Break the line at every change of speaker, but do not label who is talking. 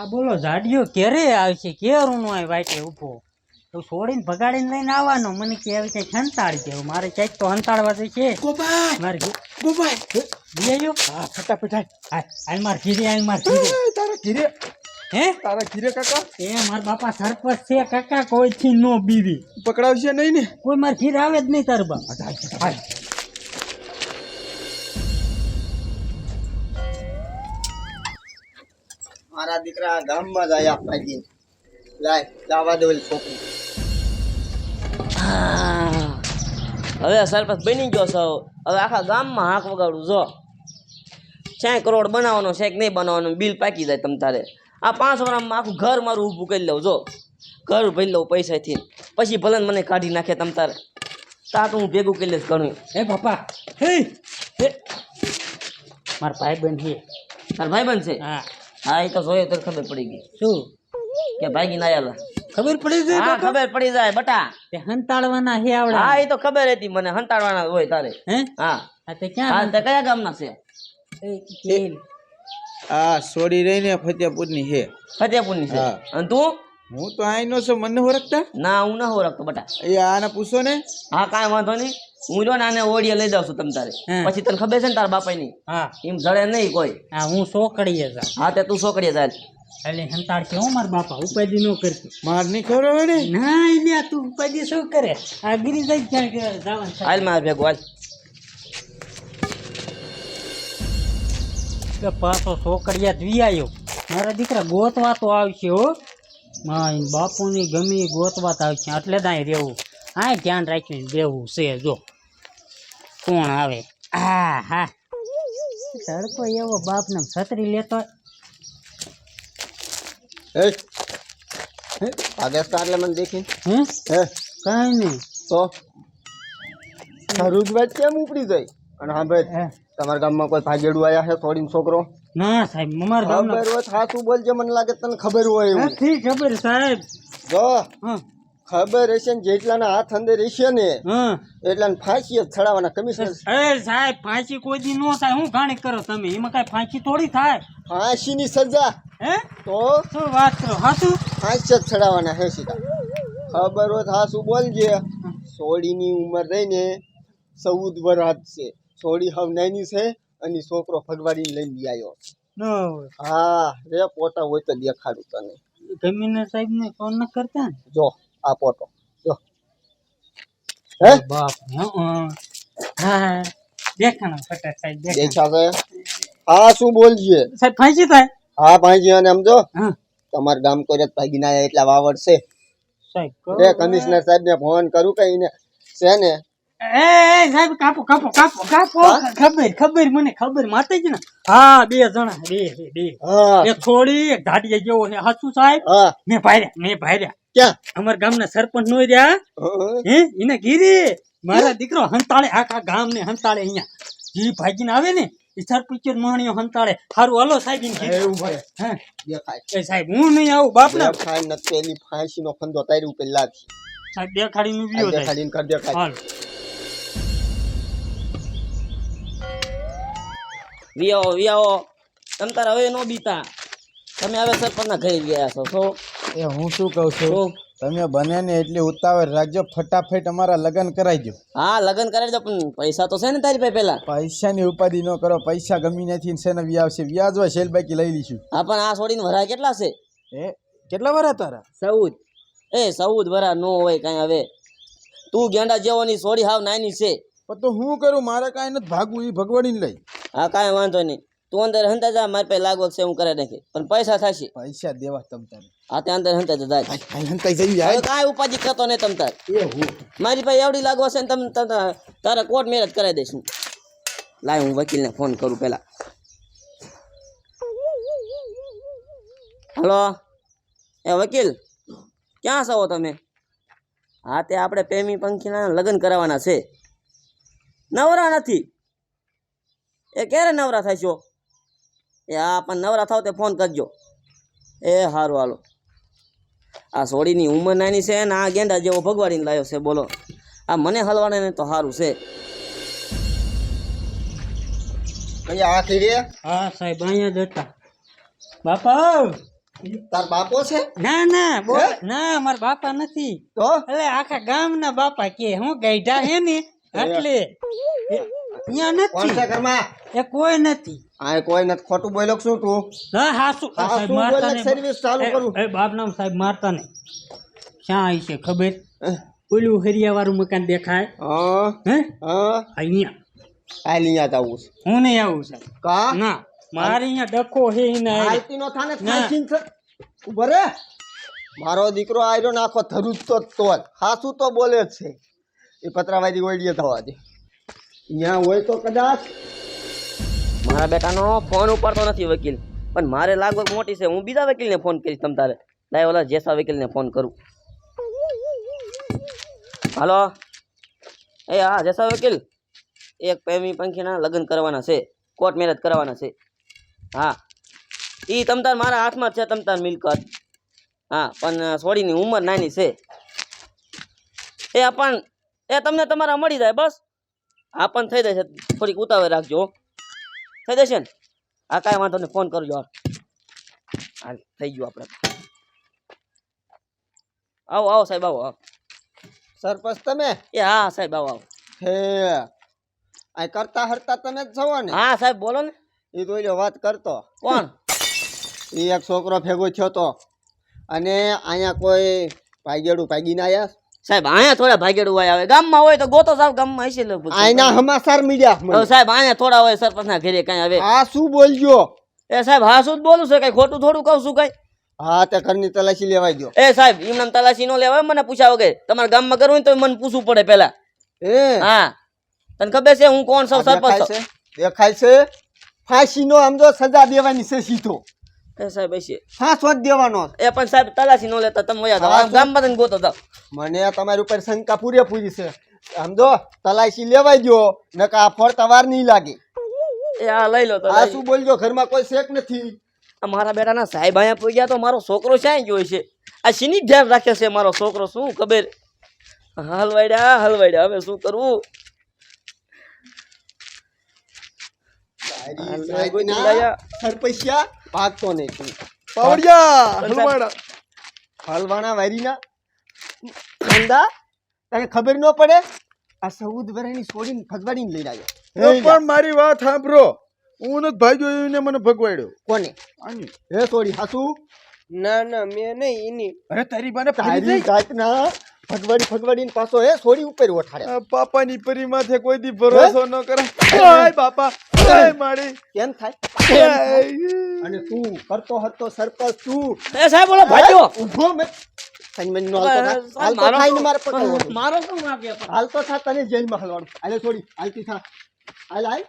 આ બોલો જાડિયો ક્યારે આવશે? ક્યારે નો આવે વાટે ઊભો? તો છોડીને ભગાડીને લઈને આવવાનો. મને કે આવી કઈ હંતાડી દેવું મારે ક્યાંક તો હંતાડવા તો છે મારે ઘી-
ગોપાલ! હા? ફટાફટ હાલ
માર ઘીરે હાલ માર ઘીરે.
તારા ઘીરે.
હે?
તારા ઘીરે કાકા.
એ મારા બાપા સરપંચ છે કાકા કોઈથી નો બીવી.
પકડાવશે નહીં ને?
કોઈ માર ઘીરે આવે જ નહીં તાર બા
મારા દીકરા ગામમાં જાય આપવાજી લાય લાવા દે ઓલી છોકરી
હવે સરપંચ બની ગયો છો. હવે આખા ગામમાં હાંક વગાડું જો. ક્યાંય કરોડ બનાવવાનો છે કે નહીં બનાવવાનું બિલ પાકી જાય તમ તારે. આ પાંચ વર્ષમાં આખું ઘર મારું ઊભું કરી લઉં જો. ઘર ભરી લઉં પૈસાથી. પછી ભલે મને કાઢી નાખે તમ તારે. તા તો હું ભેગું કરી લઈશ ઘણું
હે પપ્પા હે. મારા ભાઈ બહેન છે
તાર ભાઈ બન છે.
હા.
હા એ તો જોયે તો ખબર પડી ગઈ.
શું?
કે ભાગી ના આવેલા
ખબર પડી જાય
હા ખબર પડી જાય બટા.
તે હંતાડવાના હે આવડે.
હા એ તો ખબર હતી મને હંતાડવાના હોય તારે.
હે?
હા.
આ તે
હા
ક્યાં
તે કયા ગામના છે?
એ
આ સોડી રહીને ફતેપુરની હે
ફતેપુરની છે. અને તું?
હું તો આઈનો છું મને ઓળખતા?
ના હું ના ઓળખતો બટા.
એ આને પૂછો ને.
હા કાંઈ વાંધો નહીં. હું જો આને ઓડિયા લઈ જાઉં છું તમ તારે. પછી તને ખબર છે ને તારા બાપાની
હા.
એમ જડે નહીં કોઈ.
હા હું સોકડીએ
હા તે તું છોકરીએ જાય
એટલે હંતાડ છે હો મારા બાપા ઉપાધિ ન કરતો.
માર નહીં ખબર હવે ને?
ના ઇલિયા તું ઉપાધિ શું કરે? આ ગીરી જાય જવાનું
હાલ મારે ભેગો હાલ.
પાછો સોકડિયા વી આવ્યો મારા દીકરા ગોતવા તો આવશે હો. માય બાપુની ગમી ગોતવા તાવ છે એટલે જ અહીં રહેવું. હા ધ્યાન રાખીને રહેવું છે જો. કોણ આવે? હા હા. તડકો એવો બાપને છત્રી લેતો
હે? હે? આગળ તો એટલે મને દેખી.
હે?
હે?
કાંઈ નહીં.
તો? તારું કેમ ઉપડી જાય અને હા ભાઈ
હે.
તમારા ગામમાં કોઈ ભાગેડું આવ્યા છે છોડીને છોકરો?
ના સાહેબ અમારા ગામ
ખબર હોય સાચું બોલજે મને લાગે તને ખબર હોય એવું.
નથી ખબર સાહેબ.
જો ખબર હશે ને જેટલાના હાથ અંદર હશે ને
હા.
એટલાને ફાંસી જ ચડાવવાના કમિશનર.
એ સાહેબ ફાંસી કોઈ દી નો થાય. હું ગાણી કરો તમે? એમાં કઈ ફાંસી થોડી થાય?
ફાંસીની સજા?
હે?
તો?
શું વાત કરો? હાતું
ફાંસી જ ચડાવવાના હે સીધા. ખબર હોય હાસુ હાસું બોલજે. સોડીની ઉંમર રહીને ચૌદ વરાત છે. સોળી હવ નાની છે. અને છોકરો ફગવાડી લઈને બી આવ્યો હા રે પોટા હોય તો દેખાડું તને.
કમિશનર સાહેબ ને ફોન ન કરતા ને?
જો આ પોટો જો. હે?
બાપ હા દેખાણો ફટા સાહેબ દેખાણા
દેખા છે? હા શું બોલજે?
સાહેબ ફાંસી થાય?
હા ફાંસી અને સમજો તમારા ગામ કોઈ જ ભાગીને આયા એટલા વાવડ છે.
સાહેબ
કમિશનર સાહેબ ને ફોન કરું કઈ ને છે ને
એ સાહેબ કાપો કાપો કાપો કાપો. ખબર ખબર મને ખબર માતે ને. હા. બે જણા બે બે બે. એક છોડી એક ધાડિયા જેવો છે. હાચું સાહેબ? મેં ભાર્યા મેં ભાર્યા.
ક્યાં?
અમારા ગામના સરપંચ નો રહ્યા.
હે?
એને ગીરી મારા દીકરો હંતાળે આખા ગામ ને હંતાળે અહીંયા. જી ભાગીને આવે ને એ પિક્ચર માણ્યો હંતાળે. સારું હાલો સાહેબ
એવું
હે? એ સાહેબ હું નહીં આવું બાપ ના.
દેખાય નથી પેલી ફાંસી નો ખંધો તારી ઉપર
સાહેબ દેખાડી નું વિયો
કર દેખાય.
વિયાઓ વિયાઓ તમ તારે હવે નો બીતા. તમે હવે સરપંચના ઘરે ગયા છો તો
એ હું શું કહું છું? તમે બને ને એટલી ઉતાવળ રાખજો ફટાફટ અમારા લગ્ન કરાવી દો
હા લગ્ન કરાવી દો પણ પૈસા તો છે ને તારી પાસે પેલા
પૈસાની ઉપાધિ ન કરો પૈસા ગમી નથી ને શેને વ્યાજ છે. વ્યાજ હોય શેલ બાકી લઈ લઈશું.
હા પણ આ છોડીને ભરા કેટલા છે?
એ? કેટલા ભરા તારા?
ચૌદ. એ ચૌદ ભરા નો હોય કાંઈ હવે. તું ગેંડા જેવાની છોડી હાવ નાની છે.
પણ તો હું કરું? મારે કાંઈ નથી ભાગવું એ ભગવાડીને લઈ.
હા કાંઈ વાંધો નહીં. તું અંદર હંતા જા મારી પાસે લાગો છે હું કરે નાખી. પણ પૈસા થશે.
પૈસા દેવા તમ તારે.
હા તે અંદર હંતા જા
આઈ જઈ જાય
કાંઈ ઉપાધિ કરતો નહીં તમ તાર.
હું.
મારી પાસે એવડી લાગો છે ને તમે તારે કોર્ટ મેરેજ કરાવી દઈશું લાય હું વકીલને ફોન કરું પહેલાં. હલો? એ વકીલ ક્યાં છો તમે? હા તે આપણે પ્રેમી પંખીના લગ્ન કરાવવાના છે. નવરા નથી. એ ક્યારે નવરા થશો એ હા પણ નવરા થાવ તે ફોન કરજો. એ સારું હાલો. આ સોડીની ઉંમર નાની છે ને આ ગેંડા જેવો ભગવાડીને લાવ્યો છે બોલો. આ મને હલવાને ને તો સારું છે.
હા સાહેબ અહીંયા જ હતા. બાપા
તાર બાપો છે?
ના ના ના મારા બાપા નથી.
તો?
એટલે આખા ગામના બાપા કે હું ગઈઢા હે ને એટલે. અહીંયા
છે
નથી
ઘરમાં?
એ કોઈ નથી.
આ કોઈ નથી. ખોટું બોલ્યો શું તું?
ના હાસુ. સાહેબ મારતા નહીં.
સર્વિસ ચાલુ કરું?
એ બાપ નામ સાહેબ મારતા નહીં. શ્યાં છે ખબર? ઓલું હરિયા વાળું મકાન દેખાય.
હા.
હે?
હા.
અહીંયા
અહીંયા જવું છે.
હું નહીં આવું સાહેબ.
કા?
ના. મારે અહીંયા ડખો હે ને
હાલતી નો થાને
ના.
છે. ઉભરે મારો દીકરો આયરો ને આખો ધરું જ તો તોલ હાસું તો બોલે જ છે. એ પતરાવાદી ઓળીએ થવા દે. અહીંયા હોય તો કદાચ.
મારા બેટાનો ફોન ઉપાડતો નથી વકીલ. પણ મારે લાગવગ મોટી છે. હું બીજા વકીલને ફોન કરીશ તમ તારે. લાય ઓલા જેસા વકીલને ફોન કરું. હાલો. એ હા, જેસા વકીલ. એક પ્રેમી પંખીના લગ્ન કરવાના છે. કોર્ટ મેરેજ કરવાના છે. હા. એ તમતાર મારા હાથમાં છે તમતાર મિલકત. હા, પણ સોડીની ઉંમર નાની છે. એ પણ એ તમને તમારા મળી જાય, બસ. હા પણ થઈ જશે. થોડીક ઉતાવળ રાખજો. થઈ જશે ને? આ કાંઈ વાંધો નહીં. ફોન કરજો હાલ. થઈ ગયું આપણે. આવો આવો સાહેબ આવો આવો.
સરપંચ તમે?
એ હા સાહેબ આવો આવો.
હે આ કરતા હરતા તમે જ છો ને?
હા સાહેબ બોલો ને.
એ તો એ વાત કરતો.
કોણ?
એ એક છોકરો ભેગો થયો તો. અને અહીંયા કોઈ ભાગેડું ભાગીને આયા?
સાહેબ અહીંયા થોડા ભાગેડું હોય આવે. ગામમાં હોય તો ગોતો સાહેબ ગામમાં હશે લગભગ
આયના હમાસાર મીડિયા
હવે સાહેબ અહીંયા થોડા હોય સરપંચના ઘરે કાંઈ આવે.
આ શું બોલજો?
એ સાહેબ હા શું બોલું છે કઈ ખોટું થોડું કહું છું કઈ.
હા તે ઘરની તલાશી લેવાય દો
એ સાહેબ એમને તલાશી નો લેવાય મને પૂછ્યા વગર તમારા ગામમાં કરવું હોય તો મને પૂછવું પડે પેલા
એ?
હા. તને ખબર છે હું કોણ
દેખાય
સરપંચ
છે? દેખાય છે? ફાંસીનો સમજો સજા દેવાની છે સીધો.
સાહેબ હશે
હા જ દેવાનો
એ પણ સાહેબ તલાશી ન લેતા તમે વયા આમ ગામમાં જઈને ગોતો
મને તમારી ઉપર શંકા પૂરેપૂરી છે. સમજો તલાશી લેવાઈ ગયો નકા આ ફરતા વાર નહીં લાગે.
એ આ લઈ લો
આ શું બોલજો ઘરમાં કોઈ શેક નથી.
આ મારા બેટાના સાહેબ અહીંયા પૂગ્યા ગયા તો મારો છોકરો ક્યાંય ગયો છે આ શીની ધ્યાન રાખે છે મારો છોકરો શું ખબર? હલવાડ્યા હલવાડ્યા હવે શું કરવું?
સરપૈયા ભાગતો નહીં તું.
પાવડિયા
પણ
હલવાડા
હલવાણા. વારીના ખાંદા તને ખબર ન પડે? આ સૌદ વર્ષની છોડીને ફગવાડીને લઈ આવ્યો
પણ મારી વાત સાંભળો. હું નથી ભાઈ એને મને ભગવાડ્યો.
કોને? હે છોડી હાસુ
ના ના મેં નહીં એની.
અરે તારી બાને
તારી જાતના ભગવાડી ભગવાડી પાછો હે છોડી ઉપર ઓઠાડે
પાપાની પરી માથે કોઈ દી ભરોસો ન કરે ઓય બાપા. મારી.
કેમ થાય? અને તું કરતો હતો સરપંચ તું.
એ સાહેબ
મે. સન્માન નો
મારો
પકડવો
શું માગ્યા
હાલતો થા તને જેલમાં હલવાનું. હાલે છોડી. હાલતી થા. હાલ હાલ.